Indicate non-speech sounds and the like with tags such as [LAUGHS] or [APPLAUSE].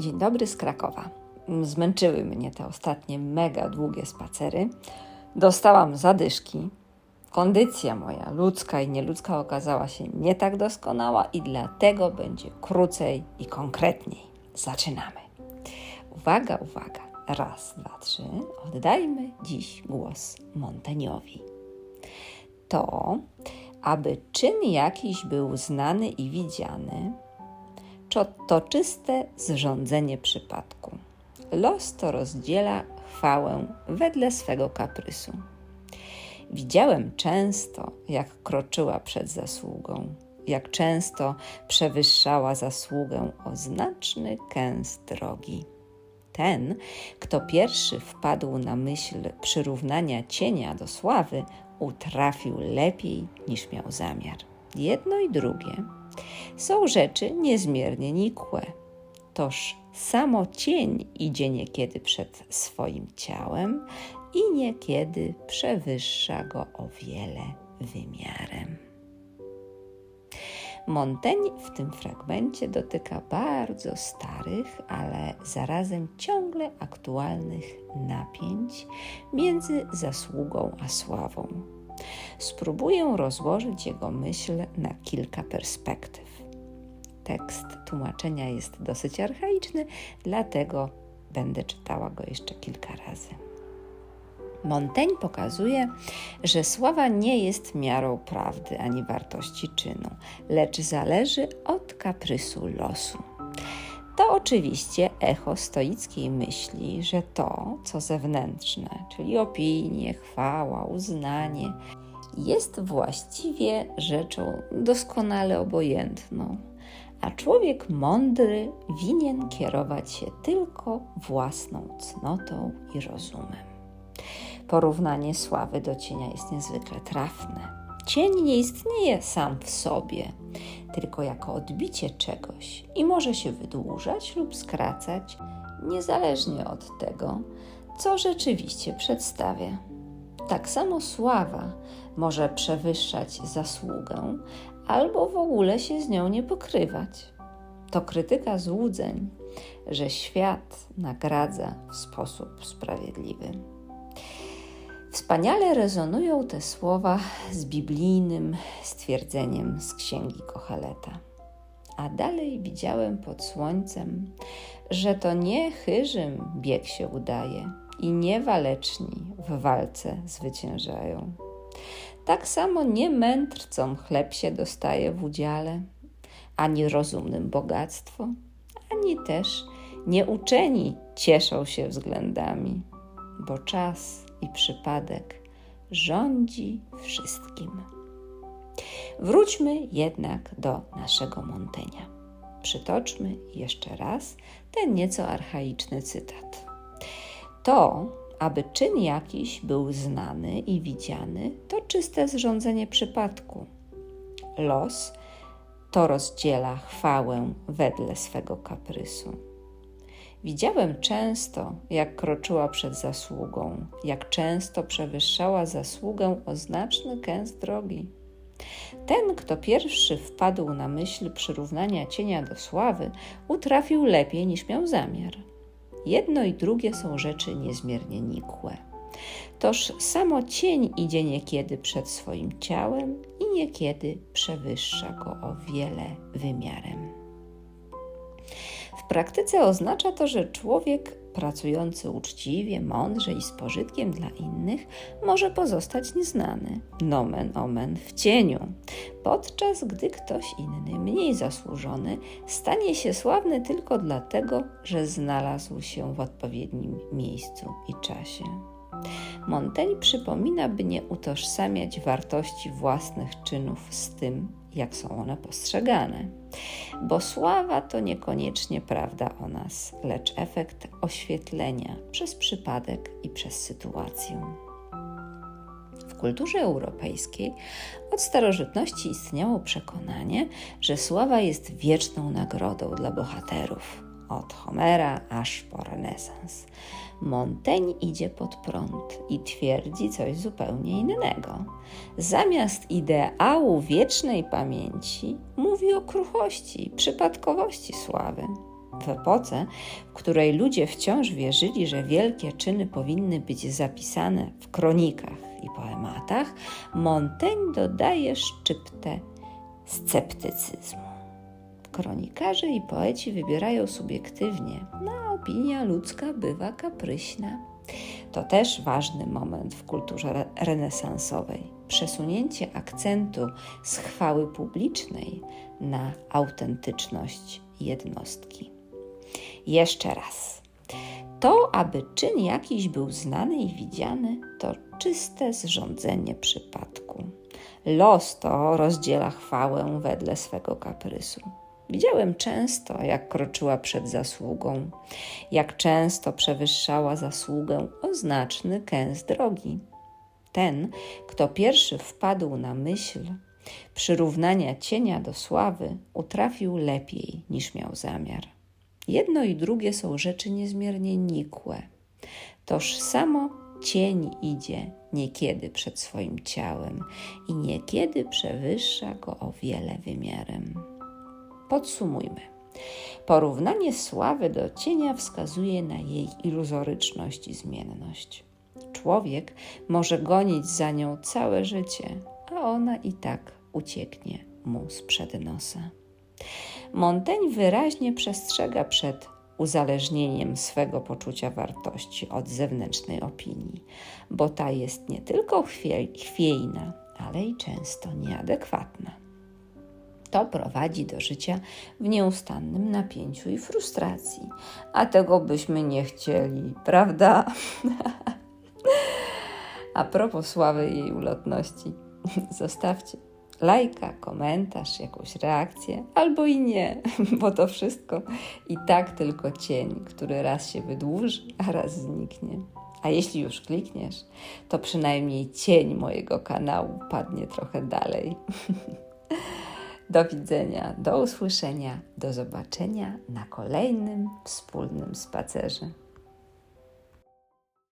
Dzień dobry z Krakowa. Zmęczyły mnie te ostatnie mega długie spacery. Dostałam zadyszki. Kondycja moja, ludzka i nieludzka, okazała się nie tak doskonała i dlatego będzie krócej i konkretniej. Zaczynamy. Uwaga, uwaga. Raz, dwa, trzy. Oddajmy dziś głos Monteniowi. To, aby czyn jakiś był znany i widziany, to czyste zrządzenie przypadku. Los to rozdziela chwałę wedle swego kaprysu. Widziałem często, jak kroczyła przed zasługą, jak często przewyższała zasługę o znaczny kęs drogi. Ten, kto pierwszy wpadł na myśl przyrównania cienia do sławy, utrafił lepiej niż miał zamiar. Jedno i drugie są rzeczy niezmiernie nikłe. Toż samo cień idzie niekiedy przed swoim ciałem i niekiedy przewyższa go o wiele wymiarem. Montaigne w tym fragmencie dotyka bardzo starych, ale zarazem ciągle aktualnych napięć między zasługą a sławą. Spróbuję rozłożyć jego myśl na kilka perspektyw. Tekst tłumaczenia jest dosyć archaiczny, dlatego będę czytała go jeszcze kilka razy. Montaigne pokazuje, że sława nie jest miarą prawdy ani wartości czynu, lecz zależy od kaprysu losu. To oczywiście echo stoickiej myśli, że to, co zewnętrzne, czyli opinie, chwała, uznanie, jest właściwie rzeczą doskonale obojętną, a człowiek mądry winien kierować się tylko własną cnotą i rozumem. Porównanie sławy do cienia jest niezwykle trafne. Cień nie istnieje sam w sobie, tylko jako odbicie czegoś i może się wydłużać lub skracać, niezależnie od tego, co rzeczywiście przedstawia. Tak samo sława może przewyższać zasługę albo w ogóle się z nią nie pokrywać. To krytyka złudzeń, że świat nagradza w sposób sprawiedliwy. Wspaniale rezonują te słowa z biblijnym stwierdzeniem z księgi Kocheleta. A dalej widziałem pod słońcem, że to nie chyżym bieg się udaje i nie waleczni w walce zwyciężają. Tak samo nie mędrcom chleb się dostaje w udziale, ani rozumnym bogactwo, ani też nieuczeni cieszą się względami, bo czas i przypadek rządzi wszystkim. Wróćmy jednak do naszego Montenia. Przytoczmy jeszcze raz ten nieco archaiczny cytat. To, aby czyn jakiś był znany i widziany, to czyste zrządzenie przypadku. Los to rozdziela chwałę wedle swego kaprysu. Widziałem często, jak kroczyła przed zasługą, jak często przewyższała zasługę o znaczny kęs drogi. Ten, kto pierwszy wpadł na myśl przyrównania cienia do sławy, utrafił lepiej niż miał zamiar. Jedno i drugie są rzeczy niezmiernie nikłe. Toż samo cień idzie niekiedy przed swoim ciałem i niekiedy przewyższa go o wiele wymiarem. Praktyce oznacza to, że człowiek pracujący uczciwie, mądrze i z pożytkiem dla innych może pozostać nieznany, nomen omen w cieniu, podczas gdy ktoś inny, mniej zasłużony, stanie się sławny tylko dlatego, że znalazł się w odpowiednim miejscu i czasie. Montaigne przypomina, by nie utożsamiać wartości własnych czynów z tym, jak są one postrzegane. Bo sława to niekoniecznie prawda o nas, lecz efekt oświetlenia przez przypadek i przez sytuację. W kulturze europejskiej od starożytności istniało przekonanie, że sława jest wieczną nagrodą dla bohaterów, od Homera aż po renesans. Montaigne idzie pod prąd i twierdzi coś zupełnie innego. Zamiast ideału wiecznej pamięci, mówi o kruchości, przypadkowości sławy. W epoce, w której ludzie wciąż wierzyli, że wielkie czyny powinny być zapisane w kronikach i poematach, Montaigne dodaje szczyptę sceptycyzmu. Kronikarze i poeci wybierają subiektywnie, no a opinia ludzka bywa kapryśna. To też ważny moment w kulturze renesansowej. Przesunięcie akcentu z chwały publicznej na autentyczność jednostki. Jeszcze raz. To, aby czyn jakiś był znany i widziany, to czyste zrządzenie przypadku. Los to rozdziela chwałę wedle swego kaprysu. Widziałem często, jak kroczyła przed zasługą, jak często przewyższała zasługę o znaczny kęs drogi. Ten, kto pierwszy wpadł na myśl przyrównania cienia do sławy, utrafił lepiej niż miał zamiar. Jedno i drugie są rzeczy niezmiernie nikłe. Toż samo cień idzie niekiedy przed swoim ciałem i niekiedy przewyższa go o wiele wymiarem. Podsumujmy. Porównanie sławy do cienia wskazuje na jej iluzoryczność i zmienność. Człowiek może gonić za nią całe życie, a ona i tak ucieknie mu sprzed nosa. Montaigne wyraźnie przestrzega przed uzależnieniem swego poczucia wartości od zewnętrznej opinii, bo ta jest nie tylko chwiejna, ale i często nieadekwatna. To prowadzi do życia w nieustannym napięciu i frustracji, a tego byśmy nie chcieli, prawda? [LAUGHS] a propos sławy jej ulotności, [LAUGHS] zostawcie lajka, komentarz, jakąś reakcję, albo i nie, [LAUGHS] bo to wszystko i tak tylko cień, który raz się wydłuży, a raz zniknie. A jeśli już klikniesz, to przynajmniej cień mojego kanału padnie trochę dalej. Do widzenia, do usłyszenia, do zobaczenia na kolejnym wspólnym spacerze.